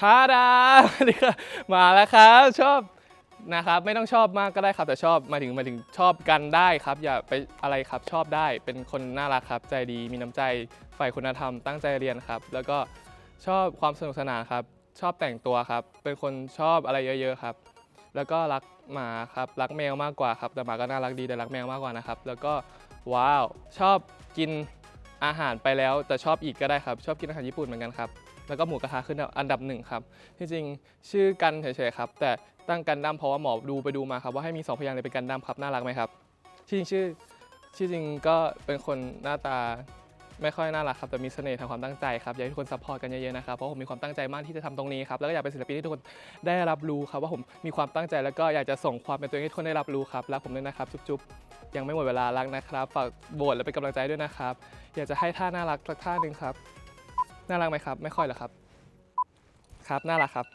ทาดานี่ก็มาแล้วครับชอบนะครับไม่ต้องชอบมากก็ได้ครับแต่ชอบมาถึงมาถึงชอบกันได้ครับ อย่าไปอะไรครับชอบได้เป็นคนน่ารักครับ ใจดีมีน้ำใจฝ่ายคุณธรรมตั้งใจเรียนครับ แล้วก็ชอบความสนุกสนานครับ ชอบแต่งตัวครับ เป็นคนชอบอะไรเยอะ ๆครับ แล้วก็รักหมาครับรักแมวมากกว่าครับแต่หมาก็น่ารักดีแต่รักแมวมากกว่านะครับ แล้วก็ว้าวชอบกินอาหารไปแล้วแต่ชอบอีกก็ได้ครับ ชอบกินอาหารญี่ปุ่นเหมือนกันครับ แล้วก็หมูกระทะขึ้นอันดับหนึ่งครับที่จริงชื่อกันเฉยๆครับ แต่ตั้งกันดั้มเพราะว่าหมอดูไปดูมาครับว่าให้มีสองพยางค์เลยเป็นกันดั้มครับน่ารักไหมครับที่จริงชื่อที่จริงก็เป็นคนหน้าตาไม่ค่อยน่ารักครับแต่มีเสน่ห์ทางความตั้งใจครับอยากให้ทุกคนซัพพอร์ตกันเยอะๆนะครับเพราะผมมีความตั้งใจมากที่จะทำตรงนี้ครับแล้วก็อยากเป็นศิลปินที่ทุกคนได้รับรู้ครับว่าผมมีความตั้งใจแล้วก็อยากจะส่งความเป็นตัวเองให้ทุกคนได้รับรู้ครับรักผมด้วยนะครับจุ๊บๆยังไม่หมดเวลารักนะครับฝากโบสและเป็นกำลังใจด้วยนะครับ อยากจะให้ท่าน่ารักสักท่าหนึ่งครับ น่ารักไหมครับ ไม่ค่อยหรอครับ ครับ น่ารักครับ